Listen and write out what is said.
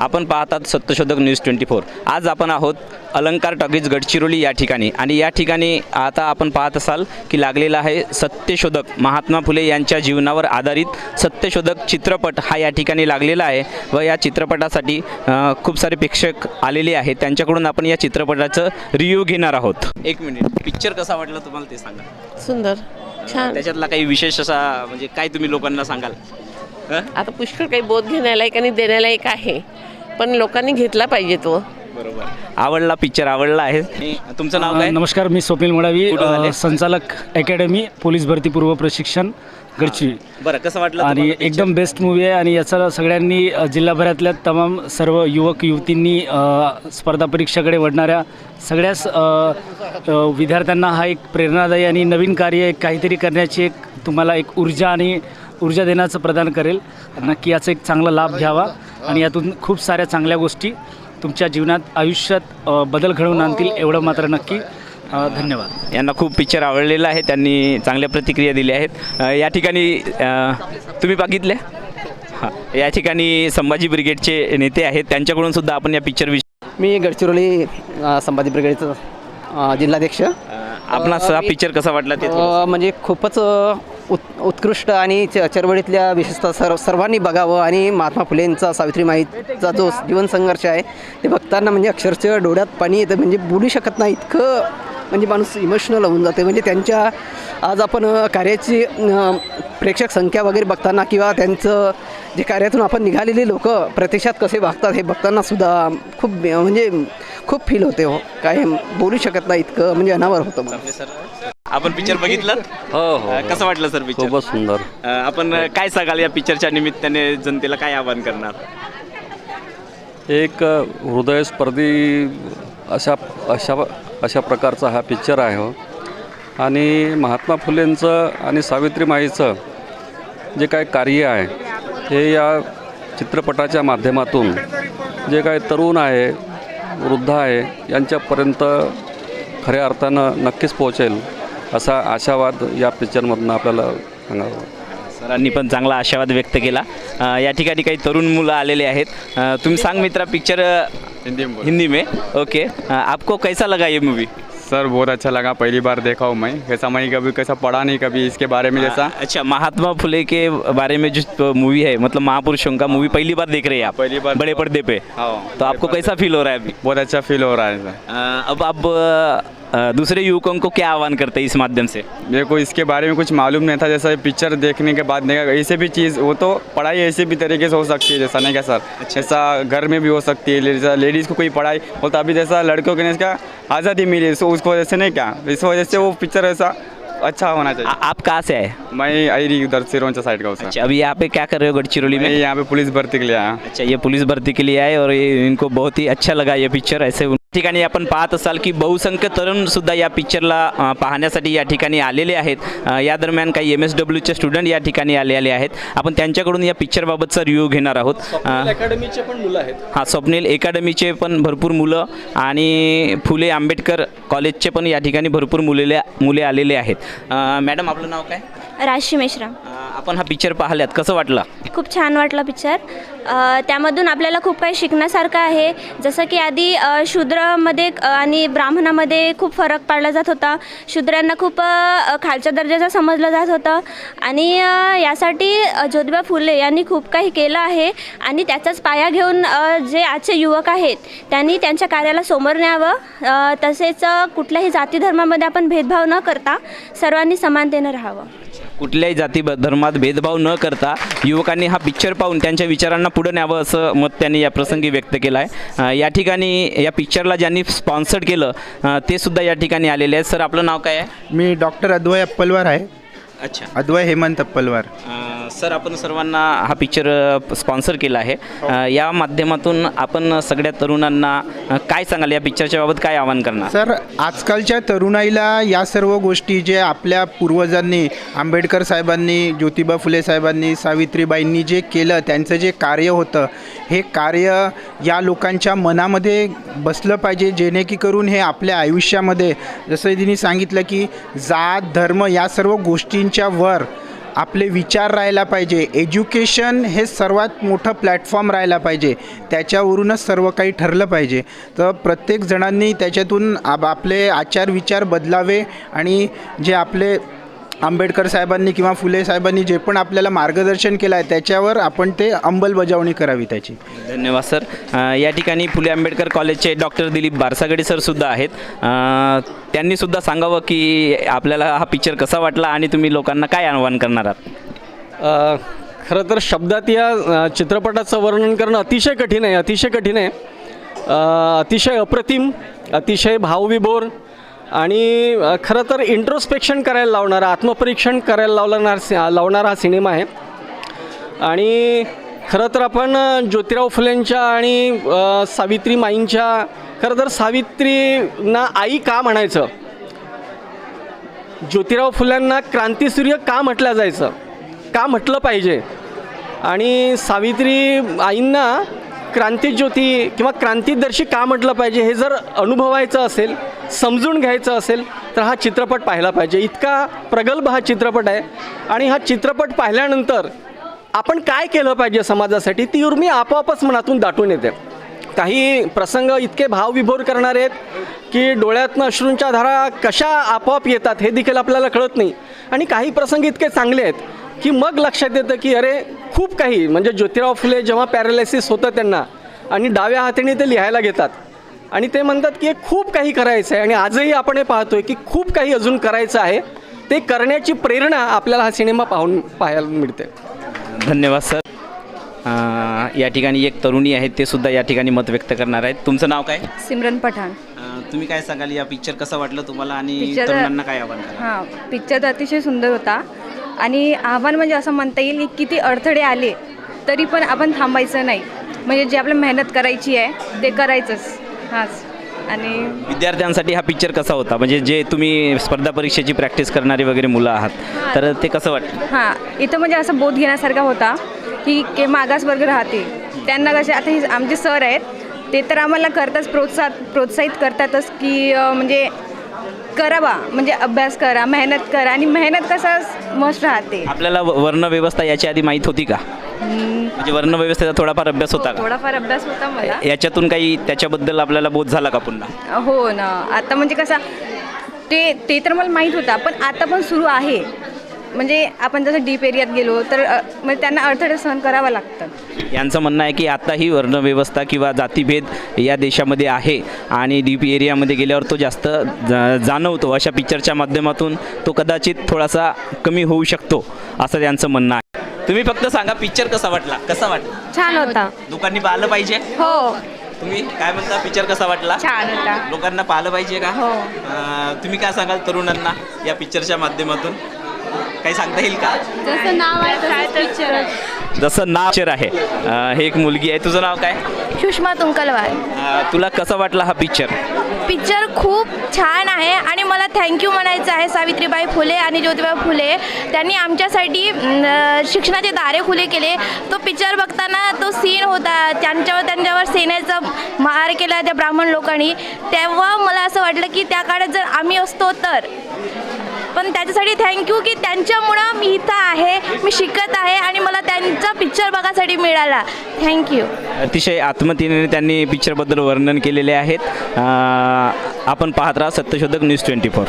आपण पाहतात सत्यशोधक न्यूज ट्वेंटी फोर. आज आपण आहोत अलंकार टॉकीज गडचिरोली या ठिकाणी. आणि या ठिकाणी आता आपण पाहत असाल की लागलेला आहे सत्यशोधक महात्मा फुले यांच्या जीवनावर आधारित सत्यशोधक चित्रपट हा या ठिकाणी लागलेला आहे व या चित्रपटासाठी खूप सारे प्रेक्षक आलेले आहेत. त्यांच्याकडून आपण या चित्रपटाचं रिव्ह्यू घेणार आहोत. एक मिनिट. पिक्चर कसा वाटला तुम्हाला ते सांगा. सुंदर. छान. त्याच्यातला काही विशेष असा म्हणजे काय तुम्ही लोकांना सांगाल? आता पुष्कळ काही बोध घेण्यालायक आणि देण्यालायक आहे. पण लोकांनी घेतला पाहिजे तो. बरोबर. आवडला पिक्चर आवडला आहे. आणि तुमचं नाव काय? नमस्कार मी स्वप्नील मोडावी कुठून आले? अ, संचालक अकॅडमी पोलीस भरती पूर्व प्रशिक्षण गडचिरोली. बरं कसं वाटलं आणि तुम्हाला? एकदम बेस्ट मूवी आहे आणि याचा सगळ्यांनी अ, जिल्हाभरातल्या तमाम सर्व युवक युवतींनी अ, स्पर्धा परीक्षेकडे वडणाऱ्या सगळ्याच अ, अ, विद्यार्थ्यांना हा एक प्रेरणादायी आणि नवीन कार्य एक काहीतरी करण्याची एक तुम्हाला एक ऊर्जा आणि ऊर्जा देण्याचं प्रदान करेल. नक्की याचा एक चांगला लाभ घ्यावा. आणि यातून खूप साऱ्या चांगल्या गोष्टी तुमच्या जीवनात आयुष्यात बदल घडवून आणतील एवढं मात्र नक्की. धन्यवाद. यांना खूप पिक्चर आवडलेला आहे. त्यांनी चांगल्या प्रतिक्रिया दिल्या आहेत. या ठिकाणी तुम्ही बघितल्या? हां. या ठिकाणी संभाजी ब्रिगेडचे नेते आहेत. त्यांच्याकडून सुद्धा आपण या पिक्चर विषयी मी गडचिरोली संभाजी ब्रिगेडचं जिल्हाध्यक्ष. आपणास हा पिक्चर कसा वाटला ते म्हणजे खूपच उत् उत्कृष्ट आणि च चळवळीतल्या विशेषतः सर्व सर्वांनी बघावं आणि महात्मा फुलेंचा सावित्रीमाईचा जो जीवन संघर्ष आहे ते बघताना म्हणजे अक्षरशः डोळ्यात पाणी येतं. म्हणजे बोलू शकत नाही. इतकं म्हणजे माणूस इमोशनल होऊन जाते म्हणजे त्यांच्या आज आपण कार्याची प्रेक्षक संख्या वगैरे बघताना किंवा त्यांचं जे कार्यातून आपण निघालेली लोक प्रत्यक्षात कसे वागतात हे बघताना सुद्धा खूप म्हणजे खूप फील होते हो. काय बोलू शकत नाही इतकं म्हणजे अनावर होतं. मग आपण पिक्चर बघितलं हो हो कसं वाटलं सर पिक्चर खूपच सुंदर. आपण काय सांगाल या पिक्चरच्या निमित्ताने जनतेला काय आवाहन करणार? एक हृदयस्पर्धी अशा अशा अशा प्रकारचा हा पिक्चर आहे हो. आणि महात्मा फुलेंचं आणि सावित्रीमाईचं जे काय कार्य आहे हे या चित्रपटाच्या माध्यमातून जे काय तरुण आहे वृद्ध आहे यांच्यापर्यंत खऱ्या अर्थानं नक्कीच पोहोचेल. असा आशावाद या पिक्चरमधनं आपल्याला सांगावा. सरांनी पण चांगला आशावाद व्यक्त केला. अ, या ठिकाणी काही तरुण मुलं आलेले आहेत. अ, तुम्ही सांग मित्रा पिक्चर हिंदी में। हिंदी में? ओके अ, आपको कैसा लगा ये मूवी सर बहुत अच्छा लगा. पहली बार देखा हूँ मैं. कैसा मैं कभी कैसा पढ़ा नहीं कभी इसके बारे में जैसा. अच्छा महात्मा फुले के बारे में जो मूवी है मतलब महापुरुषों का मूवी पहली बार देख रहे हैं आप पहली बार बड़े पर्दे पे। हाँ तो आपको कैसा फील हो. रहा है अभी? बहुत अच्छा फील हो रहा है सर. अ, अब आप दूसरे युवकों को क्या आह्वान करते हैं इस माध्यम से? मेरे को इसके बारे में कुछ मालूम नहीं था जैसा पिक्चर देखने के बाद देखा ऐसे भी चीज़ वो तो पढ़ाई ऐसे भी तरीके से हो सकती है जैसा नहीं क्या सर? जैसा घर में भी हो सकती है जैसा लेडीज़ को कोई पढ़ाई हो तो अभी जैसा लड़कों के इसका आज़ादी मिली सो उसको वजह से नहीं क्या? इस वजह से वो पिक्चर ऐसा अच्छा होना चाहिए। आ, आप कहाँ से आए? मैं आई रही उधर सिरोंचा साइड का अच्छा अभी यहाँ पे क्या कर रहे हो गढ़चिरौली में? यहाँ पे पुलिस भर्ती के लिए आया। अच्छा ये पुलिस भर्ती के लिए आए और ये इनको बहुत ही अच्छा लगा ये पिक्चर ऐसे ठिकाणी आपण पाहत असाल की बहुसंख्य तरुण सुद्धा या पिक्चरला पाहण्यासाठी या ठिकाणी आलेले आहेत. या दरम्यान काही एम एस डब्ल्यूचे स्टुडंट या ठिकाणी आलेले आहेत. आपण त्यांच्याकडून या पिक्चरबाबतचा रिव्ह्यू घेणार आहोत. अकॅडमीचे पण मुलं आहेत. हा स्वप्नील अकॅडमीचे पण भरपूर मुलं आणि फुले आंबेडकर कॉलेजचे पण या ठिकाणी भरपूर मुलेले मुले आलेले आहेत. मॅडम आपलं नाव काय? राशी मेश्राम आपण हा पिक्चर पाहिल्यात कसं वाटलं? खूप छान वाटला पिक्चर. त्यामधून आपल्याला खूप काही शिकण्यासारखं आहे. जसं की आधी शूद्रमध्ये आणि ब्राह्मणामध्ये खूप फरक पाडला जात होता. शूद्रांना खूप खालच्या दर्जाचं समजलं जात होतं. आणि यासाठी ज्योतिबा फुले यांनी खूप काही केलं आहे. आणि त्याचाच पाया घेऊन जे आजचे युवक आहेत त्यांनी त्यांच्या कार्याला समोर न्यावं. तसेच कुठल्याही जाती धर्मामध्ये आपण भेदभाव न करता सर्वांनी समानतेनं राहावं. कुठल्याही जाती धर्मात भेदभाव न करता युवकांनी हा पिक्चर पाहून त्यांच्या विचारांना पुढे न्यावं असं मत त्यांनी या प्रसंगी व्यक्त केलं आहे. या ठिकाणी या पिक्चरला ज्यांनी स्पॉन्सर्ड केलं ते सुद्धा या ठिकाणी आलेले आहेत. सर आपलं नाव काय आहे? मी डॉक्टर अद्वय अप्पलवार आहे. अच्छा. अद्वय हेमंत अप्पलवार. सर आपण सर्वांना हा पिक्चर स्पॉन्सर केला आहे. या माध्यमातून आपण सगळ्या तरुणांना काय सांगाल? या पिक्चरच्या बाबत काय आवाहन करणार? सर आजकालच्या तरुणाईला या सर्व गोष्टी जे आपल्या पूर्वजांनी आंबेडकर साहेबांनी ज्योतिबा फुले साहेबांनी सावित्रीबाईंनी जे केलं त्यांचं जे कार्य होतं हे कार्य या लोकांच्या मनामध्ये बसलं पाहिजे जेणे की करून हे आपल्या आयुष्यामध्ये जसं तिने सांगितलं की जात धर्म या सर्व गोष्टींच्या वर आपले विचार राहायला पाहिजे. एज्युकेशन हे सर्वात मोठं प्लॅटफॉर्म राहायला पाहिजे. त्याच्यावरूनच सर्व काही ठरलं पाहिजे. तर प्रत्येक जणांनी त्याच्यातून आप आपले आचार विचार बदलावे आणि जे आपले आंबेडकर साहेबांनी किंवा फुले साहेबांनी जे पण आपल्याला मार्गदर्शन केलं आहे त्याच्यावर आपण ते अंमलबजावणी करावी त्याची. धन्यवाद सर. अ, या ठिकाणी फुले आंबेडकर कॉलेजचे डॉक्टर दिलीप बारसागडे सर सुद्धा आहेत. अ, त्यांनी सुद्धा सांगावं की आपल्याला हा पिक्चर कसा वाटला आणि तुम्ही लोकांना काय आवाहन करणार आहात? अ, खरं तर शब्दात या अ, चित्रपटाचं वर्णन करणं अतिशय कठीण आहे अतिशय कठीण आहे. अ, अतिशय अप्रतिम अतिशय भावविभोर आणि खरं तर इंट्रोस्पेक्शन करायला लावणारा आत्मपरीक्षण करायला लावणार लावणारा हा सिनेमा आहे. आणि खरं तर आपण ज्योतिराव फुलेंच्या आणि सावित्री माईंच्या खरं तर सावित्रीना आई का म्हणायचं? ज्योतिराव फुल्यांना क्रांतीसूर्य का म्हटलं जायचं? का म्हटलं पाहिजे? आणि सावित्री आईंना क्रांतीज्योती किंवा क्रांतीदर्शी का म्हटलं पाहिजे हे जर अनुभवायचं असेल समजून घ्यायचं असेल तर हा चित्रपट पाहिला पाहिजे. इतका प्रगल्भ हा चित्रपट आहे. आणि हा चित्रपट पाहिल्यानंतर आपण काय केलं पाहिजे समाजासाठी ती उर्मी आपोआपच मनातून दाटून येते. काही प्रसंग इतके भावविभोर करणारे आहेत की डोळ्यातनं अश्रूंच्या धारा कशा आपोआप येतात हे देखील आपल्याला कळत नाही. आणि काही प्रसंग इतके चांगले आहेत की मग लक्षात येतं की अरे खूप काही. म्हणजे ज्योतिराव फुले जेव्हा पॅरालायसिस होतं त्यांना आणि डाव्या हाताने ते लिहायला घेतात. आणि ते म्हणतात की हे खूप काही करायचं आहे. आणि आजही आपण हे पाहतोय की खूप काही अजून करायचं आहे. ते करण्याची प्रेरणा आपल्याला हा सिनेमा पाहून पाहायला मिळते. धन्यवाद सर. अ, या ठिकाणी एक तरुणी आहेत ते सुद्धा या ठिकाणी मत व्यक्त करणार आहेत. तुमचं नाव काय? सिमरन पठाण. तुम्ही काय सांगाल? या पिक्चर कसं वाटलं तुम्हाला आणि Picture- तरुणांना काय आव्हान कराल? हां पिक्चर तर अतिशय सुंदर होता. आणि आव्हान म्हणजे असं म्हणता येईल की किती अडथळे आले तरी पण आपण थांबायचं नाही. म्हणजे जे आपल्याला मेहनत करायची आहे ते करायचंच. हाच. आणि विद्यार्थ्यांसाठी हा पिक्चर कसा होता? म्हणजे जे तुम्ही स्पर्धा परीक्षेची प्रॅक्टिस करणारे वगैरे मुलं आहात तर ते कसं वाटलं? हां. इथं म्हणजे असं बोध घेण्यासारखा होता की के मागासवर्ग राहते त्यांना कसे आता हे आमचे सर आहेत ते तर आम्हाला करताच प्रोत्साह प्रोत्साहित करतातच की म्हणजे करावा. म्हणजे अभ्यास करा मेहनत करा. आणि मेहनत कसा मस्त राहते. आपल्याला वर्णव्यवस्था याच्या आधी माहीत होती का? म्हणजे वर्णव्यवस्थेचा थोडाफार अभ्यास होता का? थोडाफार अभ्यास होता मला. याच्यातून काही त्याच्याबद्दल आपल्याला बोध झाला का पुन्हा? हो ना. आता म्हणजे कसं ते ते तर मला माहीत होता पण आता पण सुरू आहे. म्हणजे आपण जसं डीप एरियात गेलो तर अ, म्हणजे त्यांना अडथळे सहन करावं लागतं. यांचं म्हणणं आहे की आताही वर्णव्यवस्था किंवा जातीभेद या देशामध्ये आहे आणि डी पी एरियामध्ये गेल्यावर तो जास्त जा- जाणवतो. अशा पिक्चरच्या माध्यमातून तो कदाचित थोडासा कमी होऊ शकतो असं त्यांचं म्हणणं आहे. तुम्ही फक्त सांगा पिक्चर कसा वाटला? कसा वाटला? छान होता. लोकांनी पाहिलं पाहिजे? हो. तुम्ही काय म्हणता? पिक्चर कसा वाटला? छान होता. लोकांना पाहिलं पाहिजे का? हो. अं, तुम्ही काय सांगाल तरुणांना या पिक्चरच्या माध्यमातून? काही सांगता येईल का? जसं नाव आहे जसं नाव पिक्चर आहे. अं, हे एक मुलगी आहे. तुझं नाव काय? सुषमा तुंकलवार. अं, तुला कसा वाटला हा पिक्चर पिक्चर खूप छान आहे आणि मला थँक्यू म्हणायचं आहे सावित्रीबाई फुले आणि ज्योतिबा फुले. त्यांनी आमच्यासाठी शिक्षणाचे दारे खुले केले. तो पिक्चर बघताना तो सीन होता. त्यांच्यावर त्यांच्यावर सेनेचा मार केला त्या ब्राह्मण लोकांनी. तेव्हा मला असं वाटलं की त्या काळात जर आम्ही असतो तर पण त्याच्यासाठी थँक्यू की त्यांच्यामुळं मी इथं आहे मी शिकत आहे आणि मला त्यांचा पिक्चर बघायसाठी मिळाला. थँक्यू अतिशय आत्मतीने त्यांनी पिक्चरबद्दल वर्णन केलेले आहेत. आपण पाहत राहा सत्यशोधक न्यूज ट्वेंटी फोर